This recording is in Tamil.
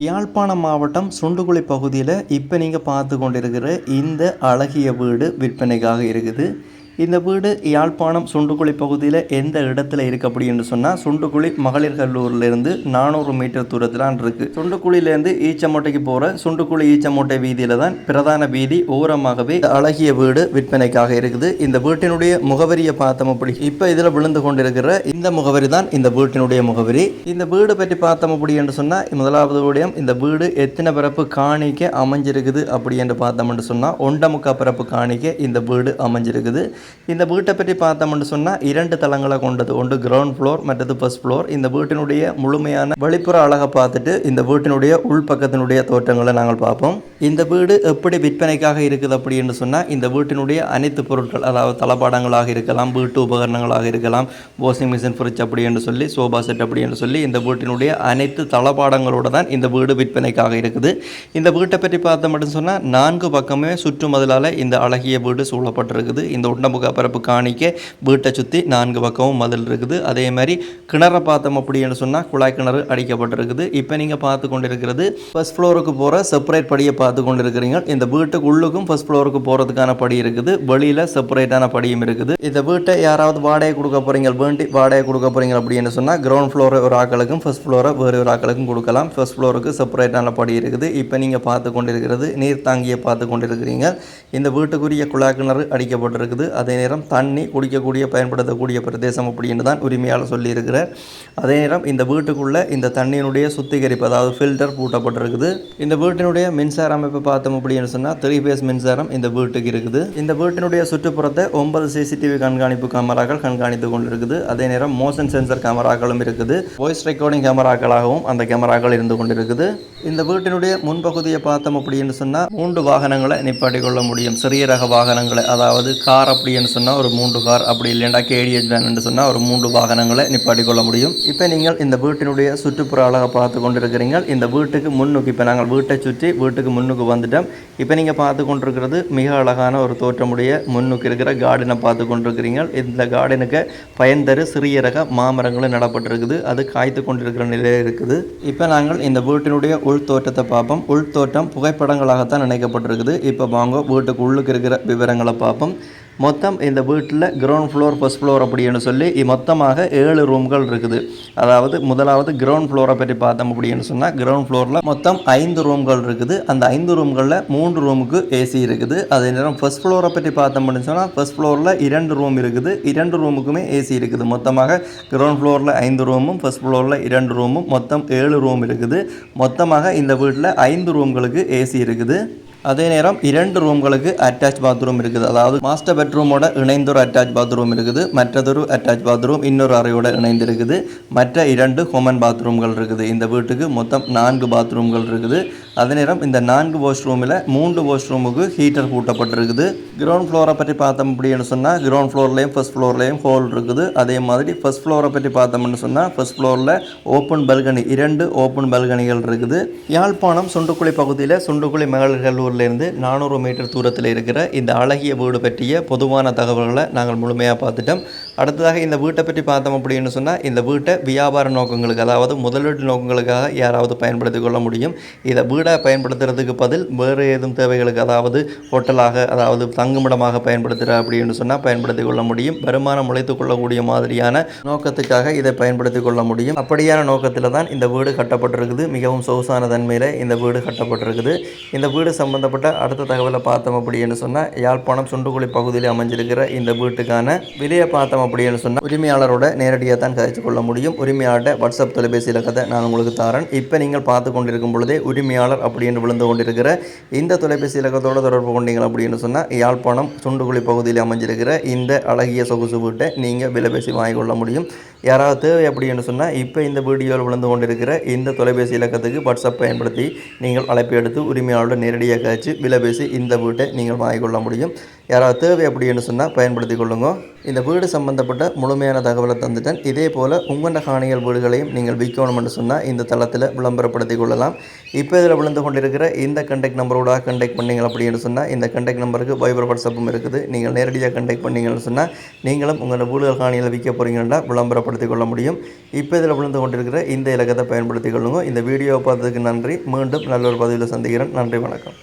யாழ்ப்பாணம் மாவட்டம் சுண்டுகுழி பகுதியில் இப்போ நீங்கள் பார்த்து கொண்டிருக்கிற இந்த அழகிய வீடு விற்பனைக்காக இருக்குது. இந்த வீடு யாழ்ப்பாணம் சுண்டுக்குழி பகுதியில் எந்த இடத்துல இருக்குது அப்படின்னு சொன்னால் சுண்டுக்குழி மகளிர் கல்லூரிலேருந்து நானூறு மீட்டர் தூரத்தில் இருக்குது சுண்டுக்குழியிலேருந்து ஈச்சமோட்டைக்கு போகிற சுண்டுக்குழி ஈச்சமோட்டை வீதியில் தான் பிரதான வீதி ஓரமாகவே அழகிய வீடு விற்பனைக்காக இருக்குது. இந்த வீட்டினுடைய முகவரியை பார்த்தோம் அப்படி இப்போ இதில் விழுந்து கொண்டிருக்கிற இந்த முகவரி தான் இந்த வீட்டினுடைய முகவரி. இந்த வீடு பற்றி பார்த்தோம் அப்படி என்று சொன்னால் முதலாவது விடயம் இந்த வீடு எத்தனை பிறப்பு காணிக்க அமைஞ்சிருக்குது அப்படி என்று பார்த்தோம்னு சொன்னால் ஒண்டமுக்கா பிறப்பு காணிக்க இந்த வீடு அமைஞ்சிருக்குது. இந்த வீட்டை பற்றி பார்த்தோம்னு சொன்னால் இரண்டு தளங்களை கொண்டது. ஒன்று கிரவுண்ட் ஃப்ளோர் மற்றது ஃபர்ஸ்ட் ஃப்ளோர் இந்த வீட்டினுடைய முழுமையான வெளிப்புற அழகை பார்த்துட்டு இந்த வீட்டினுடைய உள்பக்கத்தினுடைய தோற்றங்களை நாங்கள் பார்ப்போம். இந்த வீடு எப்படி விற்பனைக்காக இருக்குது அப்படின்னு சொன்னால் இந்த வீட்டினுடைய அனைத்து பொருட்கள் அதாவது தளபாடங்களாக இருக்கலாம் வீட்டு உபகரணங்களாக இருக்கலாம் வாஷிங் மிஷின் ஃப்ரிட்ஜ் அப்படின்னு சொல்லி சோபா செட் அப்படின்னு சொல்லி இந்த வீட்டினுடைய அனைத்து தளபாடங்களோடு தான் இந்த வீடு விற்பனைக்காக இருக்குது. இந்த வீட்டை பற்றி பார்த்தோம் அப்படின்னு சொன்னால் நான்கு பக்கமே சுற்றுமதிலால் இந்த அழகிய வீடு சூழப்பட்டிருக்குது. இந்த உண்டமுக முகப்பரப்பு காணிக்க வீட்டை சுற்றி நான்கு பக்கமும் மதில் இருக்குது. அதே மாதிரி கிணறை பார்த்தோம் அப்படின்னு சொன்னால் குழாய் கிணறு அடிக்கப்பட்டிருக்குது. இப்போ நீங்கள் பார்த்து கொண்டிருக்கிறது ஃபர்ஸ்ட் ஃப்ளோருக்கு போகிற செப்பரேட் படியை பார்த்து கொண்டிருக்கிறீங்க. இந்த வீட்டுக்கு உள்ளுக்கும் ஃபர்ஸ்ட் ஃப்ளோருக்கு போகிறதுக்கான படி இருக்குது. வெளியில் செப்பரேட்டான படியும் இருக்குது. இந்த வீட்டை யாராவது வாடகை கொடுக்க போகிறீங்க வேண்டி வாடகை கொடுக்க போகிறீங்க அப்படின்னு சொன்னால் கிரவுண்ட் ஃப்ளோரை ஒரு ஆக்களுக்கும் ஃபர்ஸ்ட் ஃப்ளோரை வேறு ஒரு ஆக்களுக்கும் கொடுக்கலாம். ஃபர்ஸ்ட் ஃப்ளோருக்கு செப்பரேட்டான படி இருக்குது. இப்போ நீங்கள் பார்த்து கொண்டிருக்கிறது நீர் தாங்கியை பார்த்து கொண்டிருக்கிறீங்க. இந்த வீட்டுக்குரிய குழாய் கிணறு அடிக்கப்பட்டிருக்குது. அதே நேரம் தண்ணி குடிக்கக்கூடிய பயன்படுத்தக்கூடிய பிரதேசம் அப்படின்னு தான் உரிமையாளர் சொல்லியிருக்கிறார். அதே நேரம் இந்த வீட்டுக்குள்ளே இந்த தண்ணியினுடைய சுத்திகரிப்பு அதாவது ஃபில்டர் பூட்டப்பட்டிருக்குது. இந்த வீட்டினுடைய மின்சார அமைப்பு பார்த்தோம் அப்படின்னு சொன்னால் த்ரீ பேஸ் மின்சாரம் இந்த வீட்டுக்கு இருக்குது. இந்த வீட்டினுடைய சுற்றுப்புறத்தை ஒன்பது சிசிடிவி கண்காணிப்பு கேமராக்கள் கண்காணித்து கொண்டிருக்குது. அதே நேரம் மோஷன் சென்சர் கேமராக்களும் இருக்குது. வாய்ஸ் ரெக்கார்டிங் கேமராக்களாகவும் அந்த கேமராக்கள் இருந்து கொண்டிருக்குது. இந்த வீட்டினுடைய முன்பகுதியை பார்த்தோம் அப்படின்னு சொன்னால் மூன்று வாகனங்களை நிப்பாட்டி கொள்ள முடியும். சிறிய ரக வாகனங்களை அதாவது கார் அப்படின்னு சொன்னால் ஒரு மூன்று கார் அப்படி இல்லைண்டா கேடிஎச் வேணுன்னு சொன்னால் ஒரு மூன்று வாகனங்களை நிப்பாட்டி கொள்ள முடியும். இப்போ நீங்கள் இந்த வீட்டினுடைய சுற்றுப்புற அழகாக பார்த்து கொண்டிருக்கிறீங்க. இந்த வீட்டுக்கு முன்னுக்கு இப்போ நாங்கள் வீட்டை சுற்றி வீட்டுக்கு முன்னுக்கு வந்துட்டோம். இப்போ நீங்கள் பார்த்து கொண்டிருக்கிறது மிக அழகான ஒரு தோற்றமுடைய முன்னுக்கு இருக்கிற கார்டனை பார்த்து கொண்டிருக்கிறீங்க. இந்த கார்டனுக்கு பயன் தரு சிறிய ரக மாமரங்களும் நடப்பட்டிருக்குது. அது காய்த்து கொண்டிருக்கிற நிலையில் இருக்குது. இப்போ நாங்கள் இந்த வீட்டினுடைய உள் தோற்றத்தை பார்ப்போம். உள்தோட்டம் புகைப்படங்களாகத்தான் நினைக்கப்பட்டிருக்குது. இப்போ வாங்க வீட்டுக்கு உள்ளுக்கு இருக்கிற விவரங்களை பார்ப்போம். மொத்தம் இந்த வீட்டில் கிரவுண்ட் ஃப்ளோர் ஃபர்ஸ்ட் ஃப்ளோர் அப்படின்னு சொல்லி மொத்தமாக ஏழு ரூம்கள் இருக்குது. அதாவது முதலாவது கிரவுண்ட் ஃப்ளோரை பற்றி பார்த்தோம் அப்படின்னு சொன்னால் கிரவுண்ட் ஃப்ளோரில் மொத்தம் ஐந்து ரூம்கள் இருக்குது. அந்த ஐந்து ரூம்களில் மூன்று ரூமுக்கு ஏசி இருக்குது. அதே நேரம் ஃபர்ஸ்ட் ஃப்ளோரை பற்றி பார்த்தோம் அப்படின்னு சொன்னால் ஃபர்ஸ்ட் ஃப்ளோரில் இரண்டு ரூம் இருக்குது. இரண்டு ரூமுக்குமே ஏசி இருக்குது. மொத்தமாக கிரவுண்ட் ஃப்ளோரில் ஐந்து ரூமும் ஃபர்ஸ்ட் ஃப்ளோரில் இரண்டு ரூமும் மொத்தம் ஏழு ரூம் இருக்குது. மொத்தமாக இந்த வீட்டில் ஐந்து ரூம்களுக்கு ஏசி இருக்குது. அதே நேரம் இரண்டு ரூம்களுக்கு அட்டாச் பாத்ரூம் இருக்குது. அதாவது மாஸ்டர் பெட்ரூமோட இணைந்த ஒரு அட்டாச் பாத்ரூம் இருக்குது. மற்றதொரு அட்டாச் பாத்ரூம் இன்னொரு அறையோட இணைந்து இருக்குது. மற்ற இரண்டு ஹோமன் பாத்ரூம்கள் இருக்குது. இந்த வீட்டுக்கு மொத்தம் நான்கு பாத்ரூம்கள் இருக்குது. அதே நேரம் இந்த நான்கு வாஷ் ரூமில் மூன்று வாஷ் ரூமுக்கு ஹீட்டர் கூட்டப்பட்டிருக்குது கிரவுண்ட் ஃப்ளோரை பற்றி பார்த்தோம் அப்படின்னு சொன்னால் கிரவுண்ட் ஃப்ளோர்லேயும் ஃபர்ஸ்ட் ஃப்ளோர்லேயும் ஹோல் இருக்குது. அதே மாதிரி ஃபர்ஸ்ட் ஃப்ளோரை பற்றி பார்த்தோம்னு சொன்னால் ஃபர்ஸ்ட் ஃப்ளோரில் ஓப்பன் பல்கனி இரண்டு ஓப்பன் பல்கனிகள் இருக்குது. யாழ்ப்பாணம் சுண்டுக்குழி பகுதியில் சுண்டுக்குழி மகளிர் கல்லூரிலேருந்து நானூறு மீட்டர் தூரத்தில் இருக்கிற இந்த அழகிய வீடு பற்றிய பொதுவான தகவல்களை நாங்கள் முழுமையாக பார்த்துட்டோம். அடுத்ததாக இந்த வீட்டை பற்றி பார்த்தோம் அப்படின்னு சொன்னால் இந்த வீட்டை வியாபார நோக்கங்களுக்கு அதாவது முதலீட்டு நோக்கங்களுக்காக யாராவது பயன்படுத்திக் கொள்ள முடியும். இதை வீடாக பயன்படுத்துறதுக்கு பதில் வேறு ஏதும் தேவைகளுக்கு அதாவது ஹோட்டலாக அதாவது தங்குமிடமாக பயன்படுத்துகிற அப்படின்னு சொன்னால் பயன்படுத்தி கொள்ள முடியும். வருமானம் உழைத்துக் கொள்ளக்கூடிய மாதிரியான நோக்கத்துக்காக இதை பயன்படுத்தி கொள்ள முடியும். அப்படியான நோக்கத்தில் தான் இந்த வீடு கட்டப்பட்டிருக்குது. மிகவும் சொகுசான தன்மையில் இந்த வீடு கட்டப்பட்டிருக்குது. இந்த வீடு சம்பந்தப்பட்ட அடுத்த தகவலை பார்த்தோம் அப்படின்னு சொன்னால் யாழ்ப்பாணம் சுண்டுக்குழி பகுதியில் அமைஞ்சிருக்கிற இந்த வீட்டுக்கான விலையை பார்த்தோம் அப்படின்னு சொன்னால் உரிமையாளரோட நேரடியாக தான் கதைச்சு கொள்ள முடியும். உரிமையாளர்கிட்ட வாட்ஸ்அப் தொலைபேசி இலக்கத்தை நான் உங்களுக்கு தரேன். இப்போ நீங்கள் பார்த்து கொண்டிருக்கும் பொழுதே உரிமையாளர் அப்படின்னு விழுந்து கொண்டிருக்கிற இந்த தொலைபேசி இலக்கத்தோடு தொடர்பு கொண்டீங்க அப்படின்னு சொன்னால் யாழ்ப்பாணம் சுண்டுகுழி பகுதியில் அமைஞ்சிருக்கிற இந்த அழகிய சொகுசு வீட்டை நீங்கள் விலை பேசி வாங்கிக் கொள்ள முடியும். யாராவது தேவை அப்படின்னு சொன்னால் இப்போ இந்த வீடியோவில் விழுந்து கொண்டிருக்கிற இந்த தொலைபேசி இலக்கத்துக்கு வாட்ஸ்அப் பயன்படுத்தி நீங்கள் அழைப்பு எடுத்து உரிமையாளரோட நேரடியாக கழிச்சு விலை பேசி இந்த வீட்டை நீங்கள் வாங்கிக் கொள்ள முடியும். யாராவது தேவை அப்படின்னு சொன்னால் பயன்படுத்தி கொள்ளுங்க. இந்த வீடு சம்மந்தப்பட்ட முழுமையான தகவலை தந்துட்டேன். இதே போல் உங்களோட காணிகள் வீடுகளையும் நீங்கள் விற்கணும்னு சொன்னால் இந்த தளத்தில் விளம்பரப்படுத்தி கொள்ளலாம். இப்போ இதில் விழுந்து கொண்டிருக்கிற இந்த கண்டெக்ட் நம்பரோட கண்டெக்ட் பண்ணீங்க அப்படின்னு சொன்னால் இந்த கண்டெக்ட் நம்பருக்கு வைபர் வாட்ஸ்அப்பும் இருக்குது. நீங்கள் நேரடியாக கண்டெக்ட் பண்ணீங்கன்னு சொன்னால் நீங்களும் உங்களோட வீடுகள் காணியில் விற்க போகிறீங்கன்னா விளம்பரப்படுத்தி கொள்ள முடியும். இப்போ இதில் விழுந்து கொண்டிருக்கிற இந்த இலக்கத்தை பயன்படுத்தி கொள்ளுங்க. இந்த வீடியோவை பார்த்ததுக்கு நன்றி. மீண்டும் நல்ல ஒரு பதிவில் சந்திக்கிறேன். நன்றி வணக்கம்.